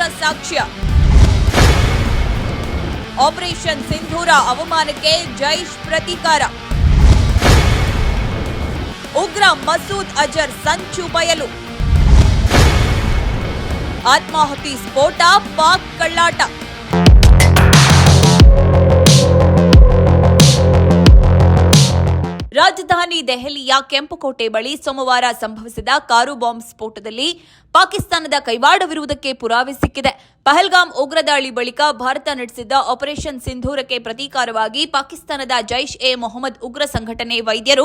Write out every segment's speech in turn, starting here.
ತೀವ್ರ ಸಾಕ್ಷ್ಯ. ಆಪರೇಷನ್ ಸಿಂಧೂರ ಅವಮಾನಕ್ಕೆ ಜೈಷ್ ಪ್ರತೀಕಾರ. ಉಗ್ರ ಮಸೂದ್ ಅಜರ್ ಸಂಚು ಬಯಲು. ಆತ್ಮಾಹುತಿ ಸ್ಫೋಟ, ಪಾಕ್ ಕಳ್ಳಾಟ. ದೆಹಲಿಯ ಕೆಂಪುಕೋಟೆ ಬಳಿ ಸೋಮವಾರ ಸಂಭವಿಸಿದ ಕಾರು ಬಾಂಬ್ ಸ್ಫೋಟದಲ್ಲಿ ಪಾಕಿಸ್ತಾನದ ಕೈವಾಡವಿರುವುದಕ್ಕೆ ಪುರಾವೆ ಸಿಕ್ಕಿದೆ. ಪಹಲ್ಗಾಮ್ ಉಗ್ರ ದಾಳಿ ಬಳಿಕ ಭಾರತ ನಡೆಸಿದ್ದ ಆಪರೇಷನ್ ಸಿಂಧೂರಕ್ಕೆ ಪ್ರತೀಕಾರವಾಗಿ ಪಾಕಿಸ್ತಾನದ ಜೈಷ್ ಎ ಮೊಹಮ್ಮದ್ ಉಗ್ರ ಸಂಘಟನೆ ವೈದ್ಯರು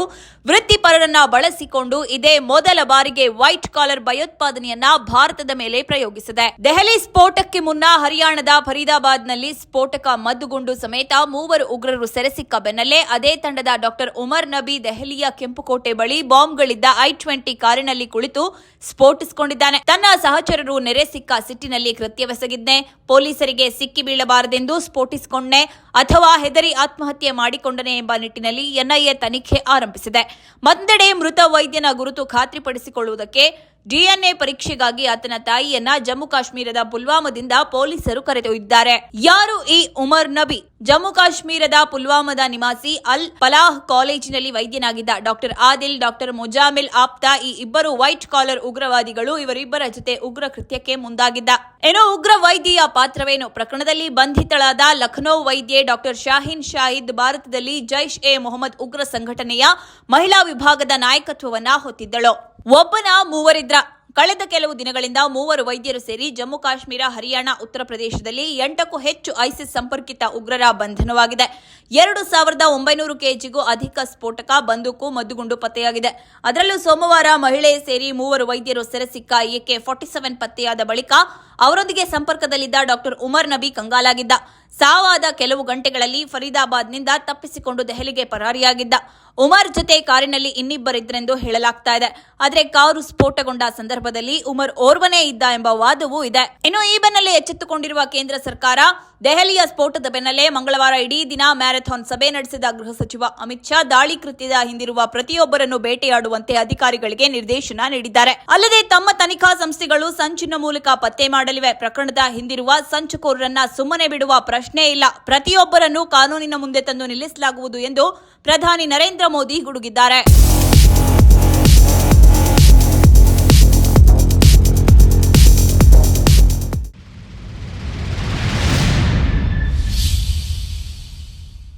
ವೃತ್ತಿಪರರನ್ನ ಬಳಸಿಕೊಂಡು ಇದೇ ಮೊದಲ ಬಾರಿಗೆ ವೈಟ್ ಕಾಲರ್ ಭಯೋತ್ಪಾದನೆಯನ್ನ ಭಾರತದ ಮೇಲೆ ಪ್ರಯೋಗಿಸಿದೆ. ದೆಹಲಿ ಸ್ಫೋಟಕ್ಕೆ ಮುನ್ನ ಹರಿಯಾಣದ ಫರೀದಾಬಾದ್ನಲ್ಲಿ ಸ್ಫೋಟಕ ಮದ್ದುಗುಂಡು ಸಮೇತ ಮೂವರು ಉಗ್ರರು ಸೆರೆಸಿಕ್ಕ ಬೆನ್ನಲ್ಲೇ ಅದೇ ತಂಡದ ಡಾಕ್ಟರ್ ಉಮರ್ ನಬಿ ದೆಹಲಿಯ ಕೆಂಪುಕೋಟೆ ಬಳಿ ಬಾಂಬ್ಗಳಿದ್ದ ಐ ಟ್ವೆಂಟಿ ಕಾರಿನಲ್ಲಿ ಕುಳಿತು ಸ್ಫೋಟಿಸಿಕೊಂಡಿದ್ದಾನೆ. ತನ್ನ ಸಹಚರರು ನೆರೆ ಸಿಕ್ಕ ಸಿಟ್ಟಿನಲ್ಲಿ ಕೃತ್ಯವೆಸಗಿದ್ದೆ ಪೊಲೀಸರಿಗೆ ಸಿಕ್ಕಿ ಬೀಳಬಾರದೆಂದು ಸ್ಫೋಟಿಸಿಕೊಂಡೆ ಅಥವಾ ಹೆದರಿ ಆತ್ಮಹತ್ಯೆ ಮಾಡಿಕೊಂಡನೆ ಎಂಬ ನಿಟ್ಟಿನಲ್ಲಿ ಎನ್ಐಎ ತನಿಖೆ ಆರಂಭಿಸಿದೆ. ಮತ್ತೊಂದೆಡೆ ಮೃತ ವೈದ್ಯನ ಗುರುತು ಖಾತ್ರಿಪಡಿಸಿಕೊಳ್ಳುವುದಕ್ಕೆ ಡಿಎನ್ಎ ಪರೀಕ್ಷೆಗಾಗಿ ಆತನ ತಾಯಿಯನ್ನ ಜಮ್ಮು ಕಾಶ್ಮೀರದ ಪುಲ್ವಾಮಾದಿಂದ ಪೊಲೀಸರು ಕರೆದೊಯ್ದಿದ್ದಾರೆ. ಯಾರು ಈ ಉಮರ್ ನಬಿ? ಜಮ್ಮು ಕಾಶ್ಮೀರದ ಪುಲ್ವಾಮಾದ ನಿವಾಸಿ ಅಲ್ ಪಲಾಹ್ ಕಾಲೇಜಿನಲ್ಲಿ ವೈದ್ಯನಾಗಿದ್ದ ಡಾಕ್ಟರ್ ಆದಿಲ್, ಡಾಕ್ಟರ್ ಮುಜಾಮಿಲ್ ಆಪ್ತಾ, ಈ ಇಬ್ಬರು ವೈಟ್ ಕಾಲರ್ ಉಗ್ರವಾದಿಗಳು ಇವರಿಬ್ಬರ ಜೊತೆ ಉಗ್ರ ಕೃತ್ಯಕ್ಕೆ ಮುಂದಾಗಿದ್ದ. ಏನೋ ಉಗ್ರ ವೈದ್ಯೆಯ ಪಾತ್ರವೇನು? ಪ್ರಕರಣದಲ್ಲಿ ಬಂಧಿತಳಾದ ಲಖನೌ ವೈದ್ಯೆ ಡಾಕ್ಟರ್ ಶಾಹೀನ್ ಶಾಹಿದ್ ಭಾರತದಲ್ಲಿ ಜೈಷ್ ಎ ಮೊಹಮ್ಮದ್ ಉಗ್ರ ಸಂಘಟನೆಯ ಮಹಿಳಾ ವಿಭಾಗದ ನಾಯಕತ್ವವನ್ನ ಹೊತ್ತಿದ್ದಳು. ಒಬ್ಬನ ಮೂವರಿದ್ರ. ಕಳೆದ ಕೆಲವು ದಿನಗಳಿಂದ ಮೂವರು ವೈದ್ಯರು ಸೇರಿ ಜಮ್ಮು ಕಾಶ್ಮೀರ, ಹರಿಯಾಣ, ಉತ್ತರ ಪ್ರದೇಶದಲ್ಲಿ ಎಂಟಕ್ಕೂ ಹೆಚ್ಚು ಐಸಿಸ್ ಸಂಪರ್ಕಿತ ಉಗ್ರರ ಬಂಧನವಾಗಿದೆ. ಎರಡು ಸಾವಿರದ ಒಂಬೈನೂರು ಕೆಜಿಗೂ ಅಧಿಕ ಸ್ಫೋಟಕ, ಬಂದೂಕು, ಮದ್ದುಗುಂಡು ಪತ್ತೆಯಾಗಿದೆ. ಅದರಲ್ಲೂ ಸೋಮವಾರ ಮಹಿಳೆ ಸೇರಿ ಮೂವರು ವೈದ್ಯರು ಸೆರೆಸಿಕ್ಕ ಎಕೆ ಫಾರ್ಟಿ ಸೆವೆನ್ ಪತ್ತೆಯಾದ ಬಳಿಕ ಅವರೊಂದಿಗೆ ಸಂಪರ್ಕದಲ್ಲಿದ್ದ ಡಾಕ್ಟರ್ ಉಮರ್ ನಬಿ ಕಂಗಾಲಾಗಿದ್ದ. ಸಾವಾದ ಕೆಲವು ಗಂಟೆಗಳಲ್ಲಿ ಫರೀದಾಬಾದ್ನಿಂದ ತಪ್ಪಿಸಿಕೊಂಡು ದೆಹಲಿಗೆ ಪರಾರಿಯಾಗಿದ್ದ ಉಮರ್ ಜೊತೆ ಕಾರಿನಲ್ಲಿ ಇನ್ನಿಬ್ಬರಿದ್ದರೆಂದು ಹೇಳಲಾಗ್ತಾ ಇದೆ. ಆದರೆ ಕಾರು ಸ್ಫೋಟಗೊಂಡ ಸಂದರ್ಭದಲ್ಲಿ ಉಮರ್ ಓರ್ವನೇ ಇದ್ದ ಎಂಬ ವಾದವೂ ಇದೆ. ಇನ್ನು ಈ ಬೆನ್ನಲ್ಲೇ ಎಚ್ಚೆತ್ತುಕೊಂಡಿರುವ ಕೇಂದ್ರ ಸರ್ಕಾರ, ದೆಹಲಿಯ ಸ್ಫೋಟದ ಬೆನ್ನಲ್ಲೇ ಮಂಗಳವಾರ ಇಡೀ ದಿನ ಮ್ಯಾರಥಾನ್ ಸಭೆ ನಡೆಸಿದ ಗೃಹ ಸಚಿವ ಅಮಿತ್ ಶಾ ದಾಳಿ ಕೃತ್ಯದ ಹಿಂದಿರುವ ಪ್ರತಿಯೊಬ್ಬರನ್ನು ಬೇಟೆಯಾಡುವಂತೆ ಅಧಿಕಾರಿಗಳಿಗೆ ನಿರ್ದೇಶನ ನೀಡಿದ್ದಾರೆ. ಅಲ್ಲದೆ ತಮ್ಮ ತನಿಖಾ ಸಂಸ್ಥೆಗಳು ಸಂಚಿನ ಮೂಲಕ ಪತ್ತೆ ಮಾಡಲಿವೆ. ಪ್ರಕರಣದ ಹಿಂದಿರುವ ಸಂಚುಕೋರರನ್ನ ಸುಮ್ಮನೆ ಬಿಡುವ ಪ್ರಶ್ನೆ ಇಲ್ಲ. ಪ್ರತಿಯೊಬ್ಬರನ್ನು ಕಾನೂನಿನ ಮುಂದೆ ತಂದು ನಿಲ್ಲಿಸಲಾಗುವುದು ಎಂದು ಪ್ರಧಾನಿ ನರೇಂದ್ರ ಮೋದಿ ಗುಡುಗಿದ್ದಾರೆ.